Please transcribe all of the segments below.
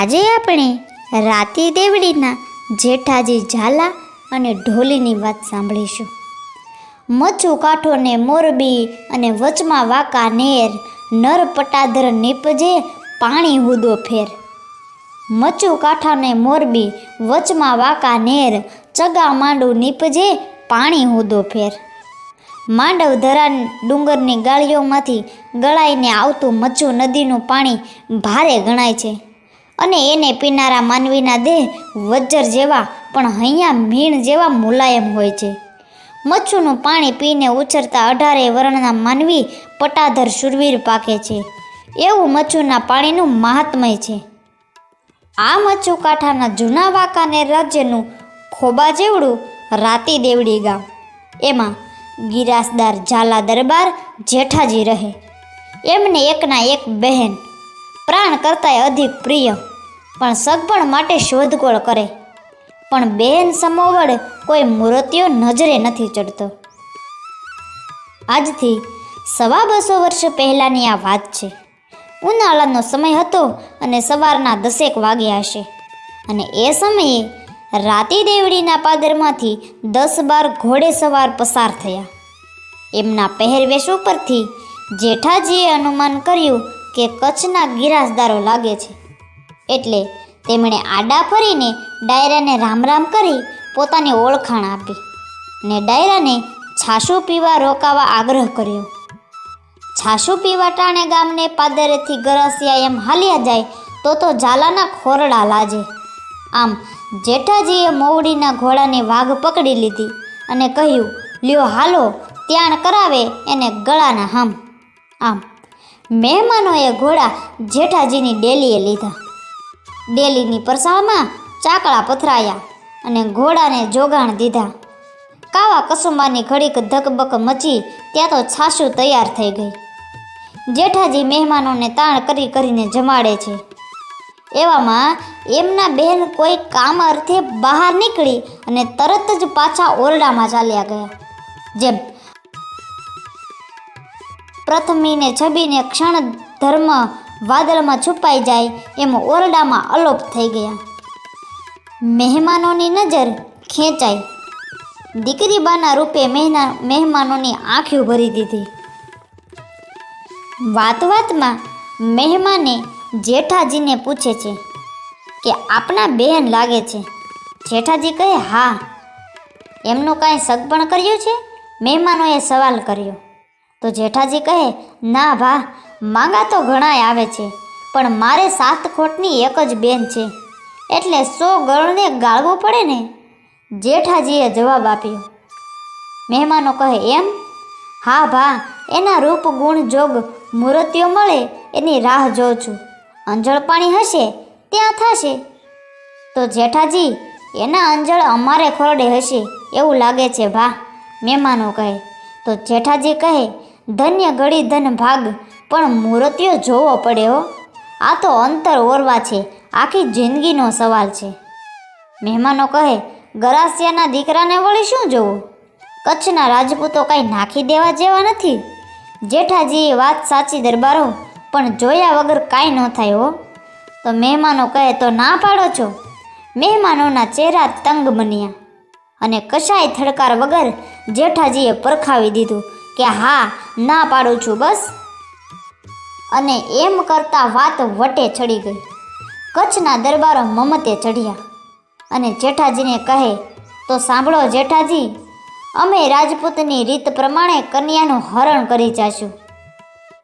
આજે આપણે રાતી દેવડીના જેઠાજી ઝાલા અને ઢોલીની વાત સાંભળીશું. મચ્છુ કાંઠો ને મોરબી અને વચમાં વાંકા નેર, નર પટાદર નીપજે પાણી હુદો ફેર. મચ્છુ કાંઠાને મોરબી, વચમાં વાંકા નેર, ચગા માંડું નીપજે પાણી હુદો ફેર. માંડવ ધરા ડુંગરની ગાળીઓમાંથી ગળાઈને આવતું મચ્છુ નદીનું પાણી ભારે ગણાય છે. અને એને પીનારા માનવીના દેહ વજ્જર જેવા, પણ હૈયા મીણ જેવા મુલાયમ હોય છે. મચ્છુનું પાણી પીને ઉછરતા અઢારે વર્ણના માનવી પટાધર શુરવીર પાકે છે. એવું મચ્છુના પાણીનું મહાત્મય છે. આ મચ્છુ કાંઠાના જૂના વાંકાને રાજ્યનું ખોબા જેવડું રાતી દેવડી ગામ. એમાં ગિરાસદાર ઝાલા દરબાર જેઠાજી રહે. એમને એકના એક બહેન, પ્રાણ કરતાંય અધિક પ્રિય. પણ સગપણ માટે શોધખોળ કરે. પણ બહેન સમોવડ કોઈ મૂર્તિઓ નજરે નથી ચડતો. આજથી સવા બસો વર્ષ પહેલાંની આ વાત છે. ઉનાળાનો સમય હતો અને સવારના દસેક વાગ્યા હશે. અને એ સમયે રાતી દેવડીના પાદરમાંથી દસ બાર ઘોડે સવાર પસાર થયા. એમના પહેરવેશ ઉપરથી જેઠાજીએ અનુમાન કર્યું કે કચ્છના ગિરાસદારો લાગે છે. એટલે તેમણે આડા ફરીને ડાયરાને રામ રામ કરી પોતાની ઓળખાણ આપી ને ડાયરાને છાશું પીવા રોકાવા આગ્રહ કર્યો. છાશું પીવા ટાણે ગામને પાદરેથી ગરસિયા એમ હાલ્યા જાય તો તો ઝાલાના ખોરડા લાજે. આમ જેઠાજીએ મોવડીના ઘોડાની વાઘ પકડી લીધી અને કહ્યું, લ્યો હાલો, ત્યાણ કરાવે એને ગળાના હામ. આમ મહેમાનોએ ઘોડા જેઠાજીની ડેલીએ લીધા. ડેલીની પરસાળમાં ચાકળા પથરાયા અને ઘોડાને જોગાણ દીધા. કાવા કસુંબાની ઘડીક ધકબક મચી ત્યાં તો છાશું તૈયાર થઈ ગઈ. જેઠાજી મહેમાનોને તાણ કરી કરીને જમાડે છે. એવામાં એમના બહેન કોઈ કામ અર્થે બહાર નીકળી અને તરત જ પાછા ઓરડામાં ચાલ્યા ગયા. જેમ પ્રથમીને છબીને ક્ષણ ધર્મ વાદળમાં છુપાઈ જાય એમ ઓરડામાં અલોપ થઈ ગયા. મહેમાનોની નજર ખેંચાઈ. દીકરીબાના રૂપે મહેના, મહેમાનોની આંખો ભરી દીધી. વાત વાતમાં મહેમાને જેઠાજીને પૂછે છે કે આપણા બહેન લાગે છે? જેઠાજી કહે, હા. એમનું કાંઈ સગપણ કર્યું છે? મહેમાનોએ સવાલ કર્યો. તો જેઠાજી કહે, ના ભા માંગા તો ઘણાય આવે છે, પણ મારે સાત ખોટની એક જ બેન છે. એટલે સો ગળને ગાળવું પડે ને? જેઠાજીએ જવાબ આપ્યો. મહેમાનો કહે, એમ? હા ભા, એના રૂપ ગુણ જોગ મૂર્તિઓ મળે, એની રાહ જોઉં છું. અંજળ પાણી હશે, ત્યાં થશે. તો જેઠાજી, એના અંજળ અમારે ખોરડે હશે, એવું લાગે છે ભા. મહેમાનો કહે, તો જેઠાજી કહે, ધન્ય ઘડી ધન ભાગ પણ મૂર્તિઓ જોવો પડે હો. આ તો અંતર ઓરવા છે. આખી જિંદગીનો સવાલ છે. મહેમાનો કહે, ગરાસિયાના દીકરાને વળી શું જોવું? કચ્છના રાજપૂતો કાંઈ નાખી દેવા જેવા નથી. જેઠાજીએ વાત સાચી દરબારો, પણ જોયા વગર કાંઈ ન થાય હો. તો મહેમાનો કહે, તો ના પાડો છો? મહેમાનોના ચહેરા તંગ બન્યા. અને કશાય થડકાર વગર જેઠાજીએ પરખાવી દીધું કે, હા, ના પાડું છું, બસ. અને એમ કરતાં વાત વટે ચડી ગઈ. કચ્છના દરબારો મમતે ચઢ્યા. અને જેઠાજીને કહે, તો સાંભળો જેઠાજી, અમે રાજપૂતની રીત પ્રમાણે કન્યાનું હરણ કરી જાશું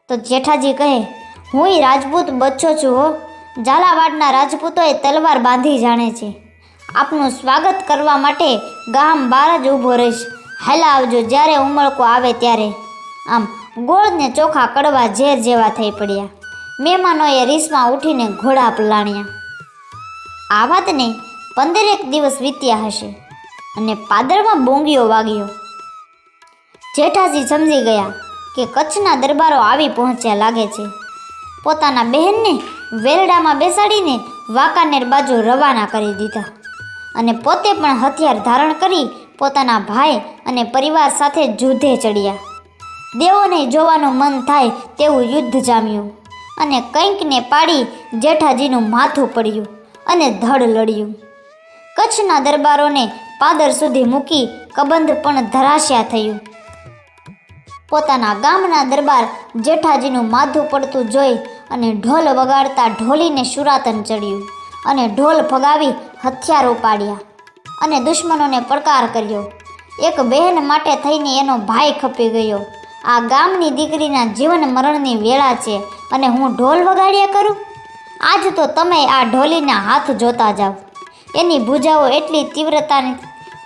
તો જેઠાજી કહે હુંય રાજપૂત બચ્ચો છું હો. ઝાલાવાડના રાજપૂતોએ તલવાર બાંધી જાણે છે. આપનું સ્વાગત કરવા માટે ગામ બહાર જ ઊભો રહીશ. હેલા આવજો, જ્યારે ઉમળકો આવે ત્યારે. આમ ગોળ ને ચોખા કડવા ઝેર જેવા થઈ પડ્યા. મહેમાનોએ રીસમાં ઉઠીને ઘોડા પલાણ્યા આ વાતને પંદરેક દિવસ વીત્યા હશે અને પાદરમાં બોંગીઓ વાગ્યો. જેઠાજી સમજી ગયા કે કચ્છના દરબારો આવી પહોંચ્યા લાગે છે. પોતાના બહેનને વેરડામાં બેસાડીને વાંકાનેર બાજુ રવાના કરી દીધા અને પોતે પણ હથિયાર ધારણ કરી પોતાના ભાઈ અને પરિવાર સાથે જુધે ચડ્યા. દેવોને જોવાનું મન થાય તેવું યુદ્ધ જામ્યું. અને કંઈકને પાડી જેઠાજીનું માથું પડ્યું અને ધડ લડ્યું. કચ્છના દરબારોને પાદર સુધી મૂકી કબંધ પણ ધરાશ્યા થયું. પોતાના ગામના દરબાર જેઠાજીનું માથું પડતું જોઈ અને ઢોલ વગાડતા ઢોલીને સુરાતન ચડ્યું અને ઢોલ ફગાવી હથિયાર ઉપાડ્યા અને દુશ્મનોને પડકાર કર્યો. એક બહેન માટે થઈને એનો ભાઈ ખપી ગયો. આ ગામની દીકરીના જીવન મરણની વેળા છે અને હું ઢોલ વગાડ્યા કરું? આજ તો તમે આ ઢોલીના હાથ જોતા જાઓ એની ભૂજાઓ એટલી તીવ્રતાની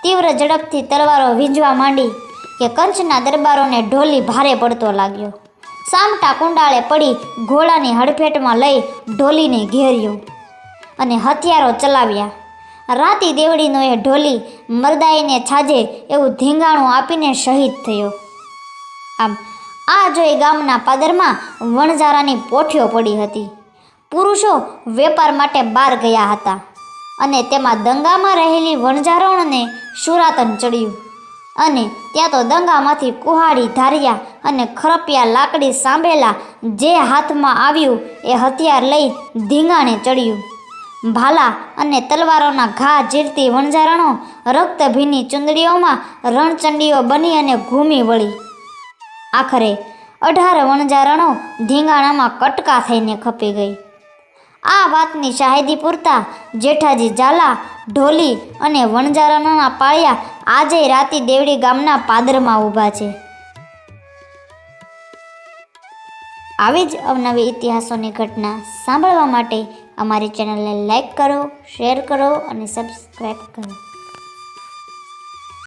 તીવ્ર ઝડપથી તલવારો વીંજવા માંડી કે કંચના દરબારોને ઢોલી ભારે પડતો લાગ્યો. સામટા કુંડાળે પડી ઘોડાની હડફેટમાં લઈ ઢોલીને ઘેર્યો અને હથિયારો ચલાવ્યા. રાતી દેવડીનો એ ઢોલી મરદાઈને છાજે એવું ધીંગાણું આપીને શહીદ થયો. આમ, આ જોઈ ગામના પાદરમાં વણઝારાની પોઠીઓ પડી હતી. પુરુષો વેપાર માટે બહાર ગયા હતા અને તેમાં દંગામાં રહેલી વણઝારણને સુરાતન ચડ્યું. અને ત્યાં તો દંગામાંથી કુહાડી ધાર્યા અને ખરપિયા લાકડી સાંભેલા જે હાથમાં આવ્યું એ હથિયાર લઈ ધીંગાણે ચડ્યું. ભાલા અને તલવારોના ઘા જીરતી વણઝારણો રક્તભીની ચુંદડીઓમાં રણચંડીઓ બની અને ઘૂમી વળી. આખરે અઢાર વણજારણો ધીંગાણામાં કટકા થઈને ખપી ગઈ. આ વાતની શાહિદી પૂરતા જેઠાજી ઝાલા, ઢોલી અને વણજારણોના પાળિયા આજે રાતી દેવડી ગામના પાદરમાં ઊભા છે. આવી જ અવનવી ઇતિહાસોની ઘટના સાંભળવા માટે અમારી ચેનલને લાઈક કરો, શેર કરો અને સબસ્ક્રાઈબ કરો.